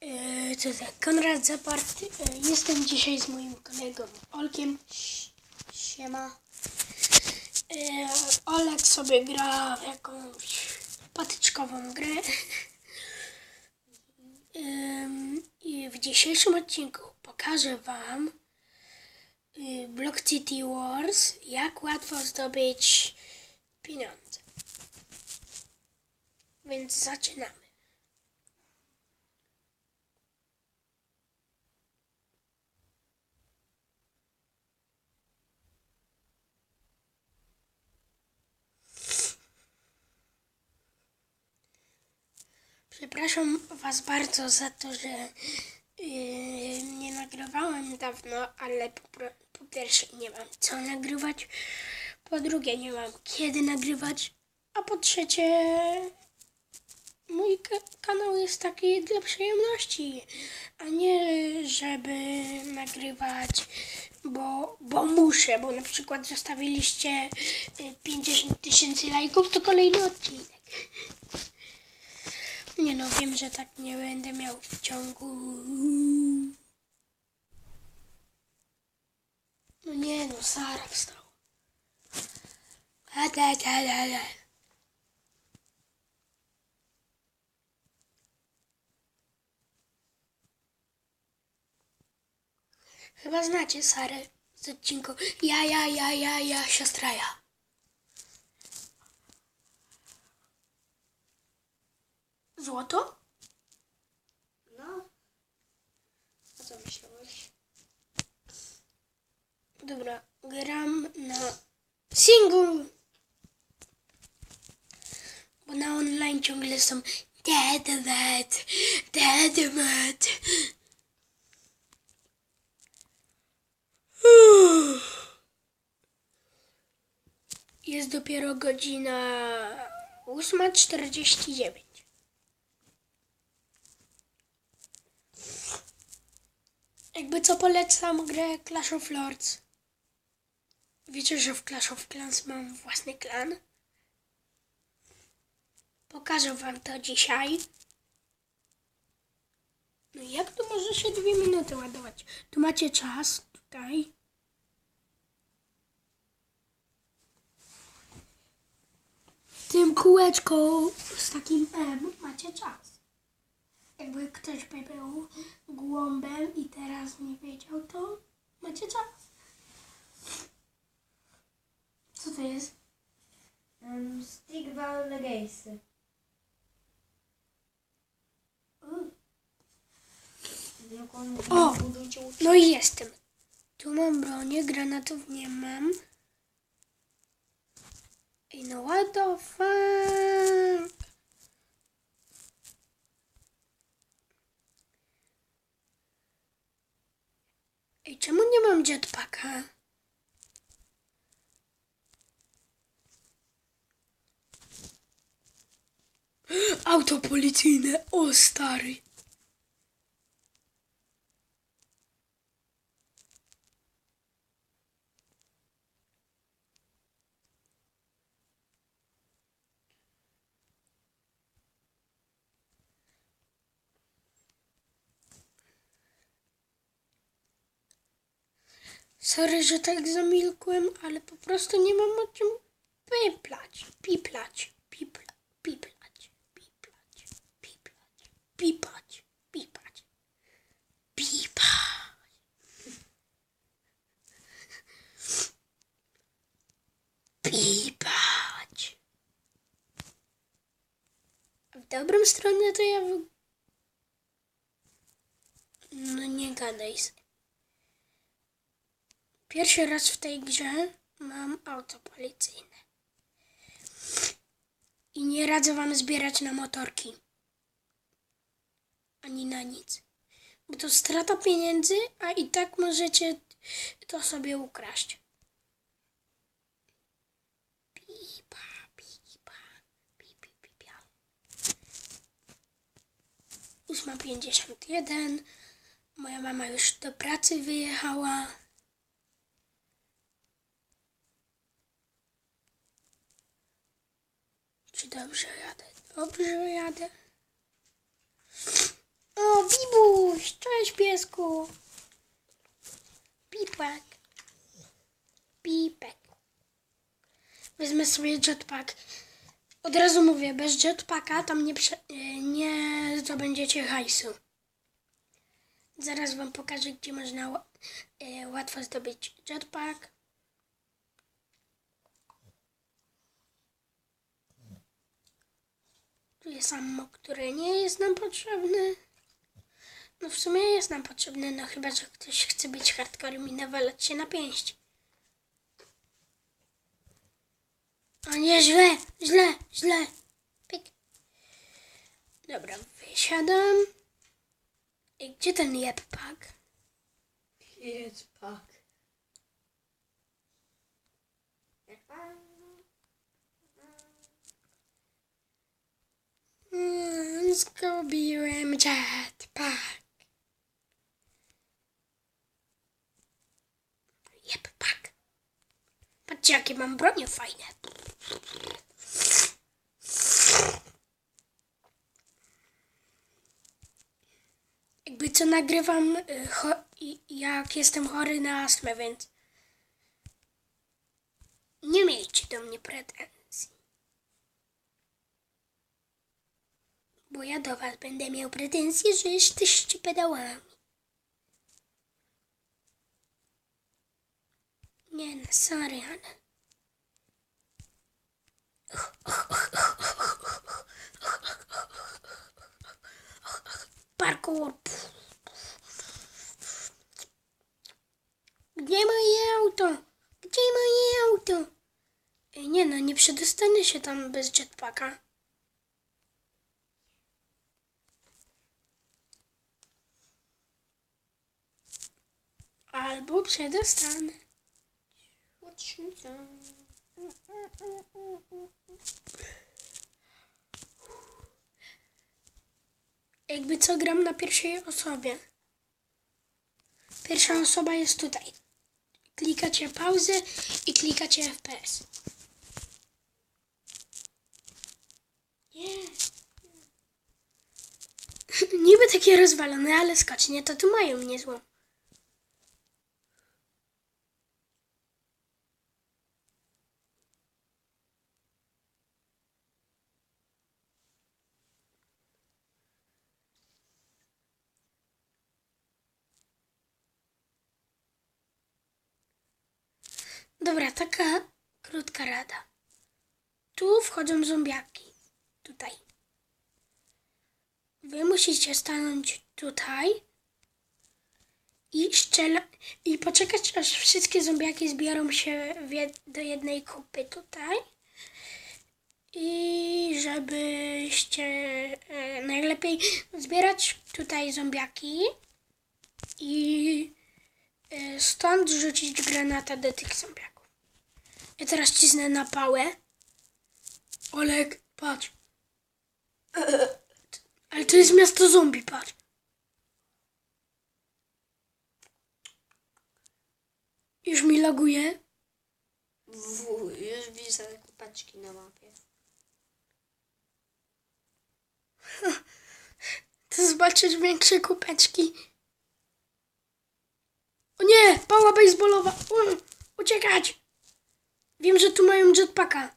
E, Co tak, Konrad Zaparty. E, Jestem dzisiaj z moim kolegą Olkiem. Siema. E, Olek sobie gra w jakąś patyczkową grę. I w dzisiejszym odcinku pokażę Wam y, Block City Wars, jak łatwo zdobyć pieniądze. Więc zaczynamy. Przepraszam Was bardzo za to, że yy, nie nagrywałem dawno, ale po, po pierwsze nie mam co nagrywać, po drugie nie mam kiedy nagrywać, a po trzecie mój ka- kanał jest taki dla przyjemności, a nie żeby nagrywać, bo, bo muszę, bo na przykład zostawiliście y, 50 tysięcy lajków, to kolejny odcinek. Nie no, wiem, że tak nie będę miał w ciągu. No nie no, Sara wstał. A da, da, da, da. Chyba znacie Sarę z odcinku Ja, ja, ja, ja, ja, siostra ja. Złoto? No. A co myślałeś? Dobra, gram na single. Bo na online ciągle są deadmat, deadmat. Jest dopiero godzina 8.49. Jakby co polecam grę Clash of Lords. Wiecie, że w Clash of Clans mam własny klan? Pokażę wam to dzisiaj. No jak to może się dwie minuty ładować? Tu macie czas, tutaj. Tym kółeczku z takim M macie czas. Jakby ktoś by był głąbem i teraz nie wiedział, to macie czas. Co to jest? Um, stick Val Legacy. O! No i jestem. Tu mam bronię, granatów nie mam. Ej, no what the fuck? Ej, czemu nie mam jetpacka? Auto policyjne, o stary. Sorry, że tak zamilkłem, ale po prostu nie mam o czym piplać, piplać, pipla, piplać, piplać, piplać, pipać, pipać, pipać. Pipać. W dobrą stronę to ja... W... No nie gadaj sobie. Pierwszy raz w tej grze mam auto policyjne. I nie radzę wam zbierać na motorki. Ani na nic. Bo to strata pieniędzy, a i tak możecie to sobie ukraść. Pipa, pipa, pipi, pipia. 8.51. Moja mama już do pracy wyjechała. Dobrze jadę? Dobrze jadę. piesku. Pipek. Pipek. Wezmę sobie jetpack. Od razu mówię, bez jetpacka tam nie, prze, e, nie zdobędziecie hajsu. Zaraz wam pokażę, gdzie można e, łatwo zdobyć jetpack. Tu jest ammo, które nie jest nam potrzebne. No w sumie jest nam potrzebne, no chyba, że ktoś chce być hardcorem i nawalać się na pięść. O nie, źle, źle, źle. Pyk. Dobra, wysiadam. I gdzie ten jetpack? Jetpack. Jetpack. Mm, Zgubiłem jetpack. Jetpack. Patrzcie, jakie mam bronie fajne. Jakby co nagrywam, y, jak jestem chory na astmę, więc nie miejcie do mnie pretensji. Ja do was będę miał pretensje, że jesteście pedałami. Nie no, sorry, ale... Parkour. Gdzie moje auto? Gdzie moje auto? Nie no, nie przedostanę się tam bez jetpacka. Albo przedostanę. Jakby co gram na pierwszej osobie. Pierwsza osoba jest tutaj. Klikacie pauzę i klikacie FPS. Nie. Niby takie rozwalone, ale skocznie to tu mają niezłą. Dobra, taka krótka rada. Tu wchodzą zombiaki. Tutaj. Wy musicie stanąć tutaj i strzela i poczekać, aż wszystkie zombiaki zbiorą się jed do jednej kupy tutaj. I żebyście e, najlepiej zbierać tutaj zombiaki i e, stąd rzucić granata do tych zombiaków. Ja teraz cisnę na pałę. Olek, patrz. Ale to jest miasto zombie, patrz. Już mi laguje. W, już widzę kupaczki na mapie. To zobaczysz większe kupeczki. O nie! Pała baseballowa! Uciekać! Wiem, że tu mają jetpacka.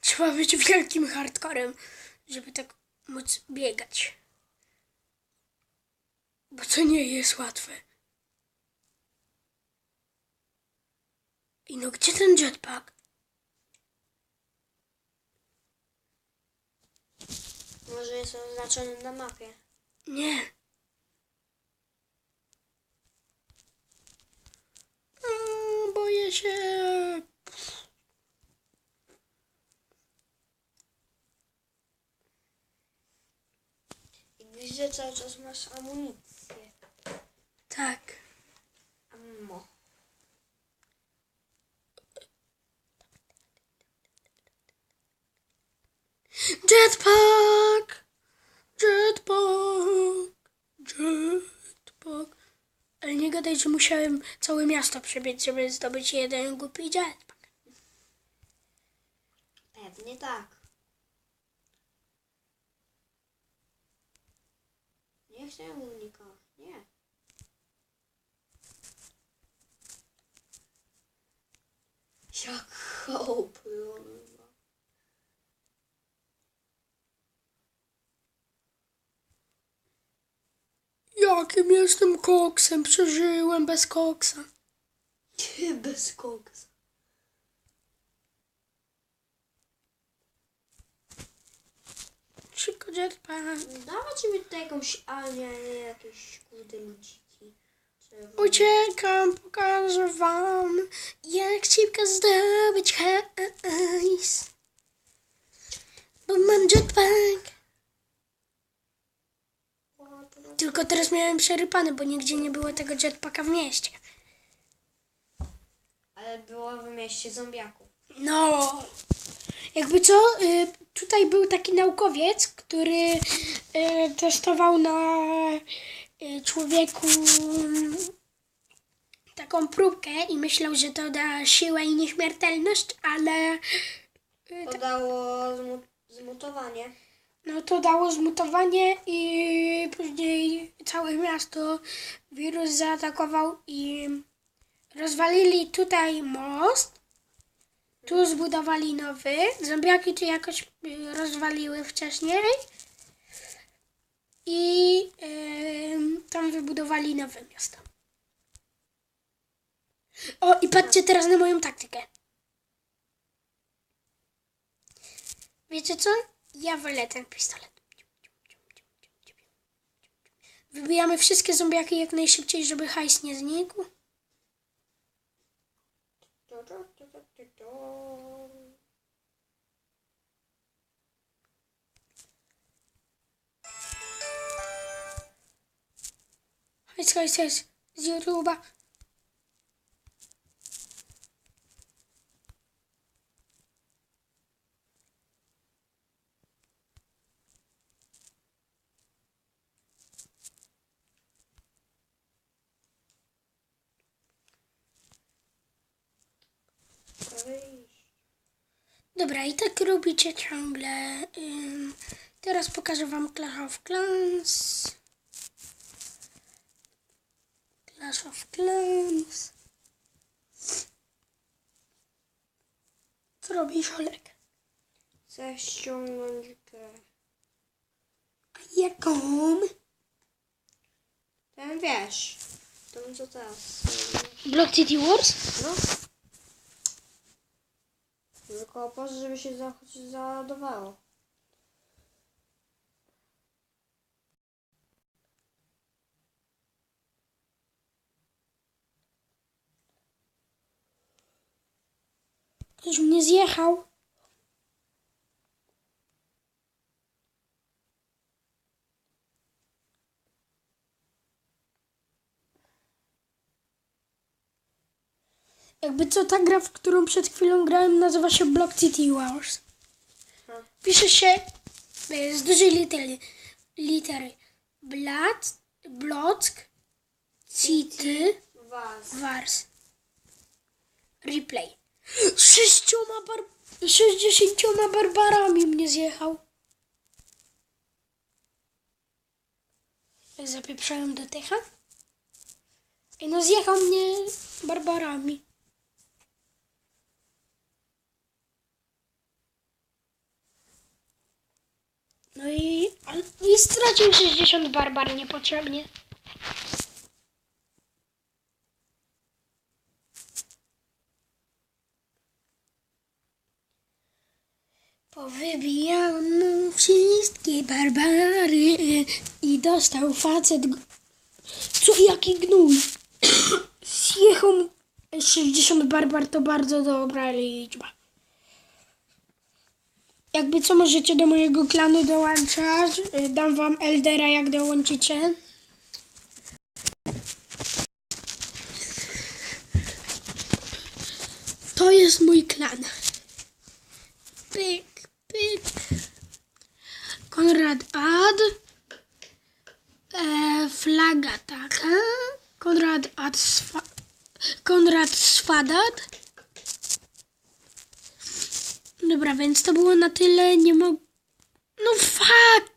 Trzeba być wielkim hardcorem, żeby tak móc biegać. Bo to nie jest łatwe. I no gdzie ten jetpack? Może jest oznaczony na mapie. Nie. Boję się. I widzę cały czas masz amunicję. Tak. Ammo. Jetpack! Jetpack! Jetpack. Że musiałem całe miasto przebiec, żeby zdobyć jeden głupi jetpack. Pewnie tak. Nie chciałem unika. Nie. Jak chałupy on ma. Jakim jestem koksem? Przeżyłem bez koksa. Ty bez koksa. Szybko jetpack. Dawać mi tutaj jakąś Anię, a nie jakieś kurde ludziki. Czerwone. Uciekam, pokażę wam, jak szybko zdobyć hajs. Bo mam jetpack. Tylko teraz miałem przerypane, bo nigdzie nie było tego jetpacka w mieście. Ale było w mieście zombiaków. No, jakby co, y, tutaj był taki naukowiec, który y, testował na y, człowieku mm, taką próbkę i myślał, że to da siłę i nieśmiertelność, ale y, To dało zmu- zmutowanie. No to dało zmutowanie i później całe miasto wirus zaatakował i rozwalili tutaj most. Tu zbudowali nowy. Zombiaki tu jakoś y, rozwaliły wcześniej. I ym, tam wybudowali nowe miasto. O, i patrzcie teraz na moją taktykę. Wiecie co? Ja wolę ten pistolet. Wybijamy wszystkie zombiaki jak najszybciej, żeby hajs nie znikł. Hajs, hajs, hajs. Z YouTube'a. Dobra, i tak robicie ciągle. Ym, teraz pokażę wam Clash of Clans. Clash of Clans. Co robisz, Olek? Chcę ściągnąć grę. A jaką? Ten wiesz. Ten co teraz. Block City Wars? No. Tylko po to, żeby się za- załadowało. Ktoś mnie zjechał. Jakby co, ta gra, w którą przed chwilą grałem, nazywa się Block City Wars. Hmm. Pisze się e, z dużej litery. litery. Blat, Block, City. Wars. Replay. Sześcioma bar... Sześćdziesięcioma barbarami mnie zjechał. Zapieprzałem do tycha? Ej, no zjechał mnie barbarami. No i, i stracił 60 barbar niepotrzebnie. Powybijano wszystkie barbary i dostał facet. Co jaki gnój? Zjechał mi- 60 barbar to bardzo dobra liczba. Jakby co możecie do mojego klanu dołączać? Y, Dam wam Eldera jak dołączycie. To jest mój klan. Pyk, pyk. Konrad Ad. E, flaga taka. Konrad Ad Swa, Konrad Swadat. Dobra, więc to było na tyle. Nie mogę. No fuck!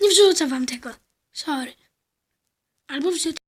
Nie wrzucę wam tego. Sorry. Albo wrzucę.